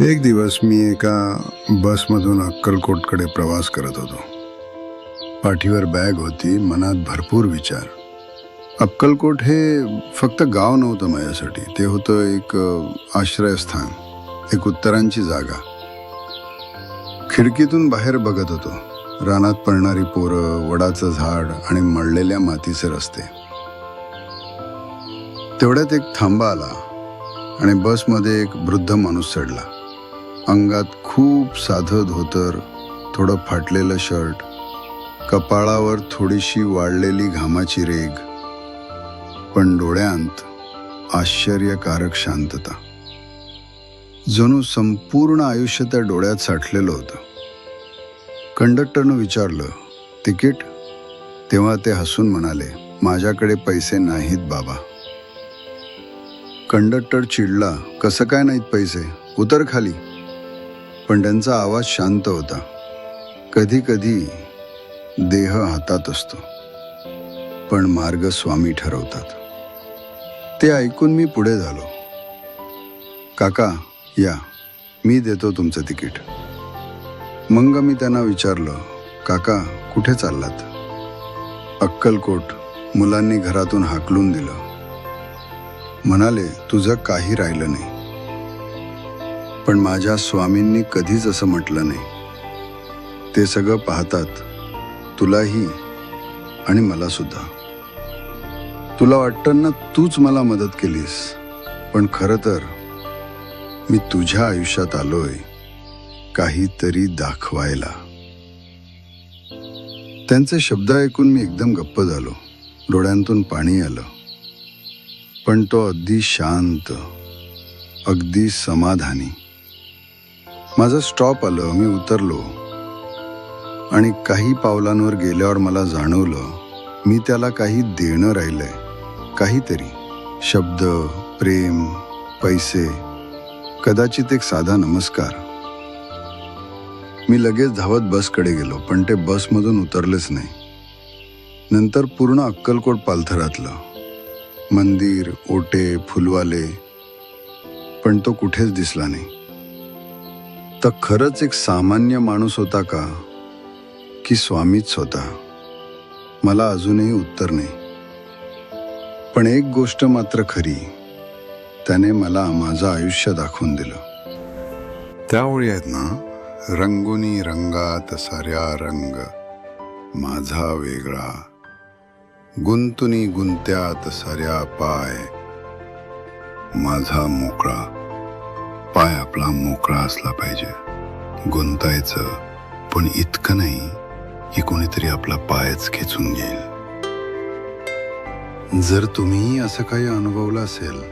एक दिवस मी एका बसमधून अक्कलकोटकडे प्रवास करत होतो. पाठीवर बॅग होती मनात भरपूर विचार. अक्कलकोट हे फक्त गाव नव्हतं माझ्यासाठी. ते होतं एक आश्रयस्थान एक उत्तरांची जागा. खिडकीतून बाहेर बघत होतो. रानात पडणारी पोरं वडाचं झाड आणि मळलेल्या मातीचे रस्ते. तेवढ्यात एक थांबा आला. आणि बसमध्ये एक वृद्ध माणूस चढला. अंगात खूप साधं धोतर थोडं फाटलेलं शर्ट कपाळावर थोडीशी वाढलेली घामाची रेग पण डोळ्यांत आश्चर्यकारक शांतता. जणू संपूर्ण आयुष्य त्या डोळ्यात साठलेलं होतं. कंडक्टरनं विचारलं तिकीट? तेव्हा ते हसून म्हणाले माझ्याकडे पैसे नाहीत बाबा. कंडक्टर चिडला कसं काय नाहीत पैसे? उतर खाली. पण त्यांचा आवाज शांत होता. कधी कधी देह हातात असतो पण मार्ग स्वामी ठरवतात. ते ऐकून मी पुढे झालो. काका या. मी देतो तुमचं तिकीट. मग मी त्यांना विचारलं काका कुठे चाललात? अक्कलकोट मुलांनी घरातून हाकलून दिलं. म्हणाले तुझं काही राहिलं नाही. पण माझ्या स्वामींनी कधीच असं म्हटलं नाही. ते सगळं पाहतात तुलाही आणि मला सुद्धा तुला वाटतं ना तूच मला मदत केलीस पण खरं तर मी तुझ्या आयुष्यात आलोय काहीतरी दाखवायला. त्यांचे शब्द ऐकून मी एकदम गप्प झालो. डोळ्यांतून पाणी आलं. पण तो अगदी शांत अगदी समाधानी. माझं स्टॉप आलं मी उतरलो. आणि काही पावलांवर गेल्यावर मला जाणवलं मी त्याला काही देणं राहिलंय. काहीतरी. शब्द प्रेम पैसे. कदाचित एक साधा नमस्कार. मी लगेच धावत बसकडे गेलो पण ते बसमधून उतरलेच नाही. नंतर पूर्ण अक्कलकोट पालथरातलं. मंदिर ओटे फुलवाले पण तो कुठेच दिसला नाही. तर खरंच एक सामान्य माणूस होता का? की स्वामीच होता? मला अजूनही उत्तर नाही. पण एक गोष्ट मात्र खरी त्याने मला माझं आयुष्य दाखवून दिलं. त्यावेळी आहेत ना रंगुनी रंगात साऱ्या रंग माझा वेगळा. गुंतुनी गुंत्यात सऱ्या पाय. माझा मोकळा पाय आपला मोकळा असला पाहिजे. गुंतायचं पण इतकं नाही की कोणीतरी आपला पायच खेचून घेईल. जर तुम्ही असं काही अनुभवलं असेल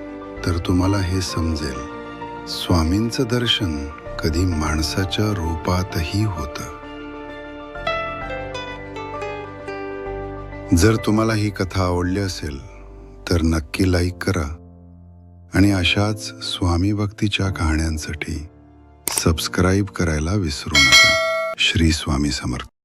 तर तुम्हाला हे समजेल. स्वामींचं दर्शन कधी माणसाच्या रूपातही होतं. जर तुम्हाला ही कथा आवडली असेल तर नक्की लाईक करा आणि अशाच स्वामी भक्तीच्या कहाण्यांसाठी सबस्क्राईब करायला विसरू नका. श्री स्वामी समर्थ.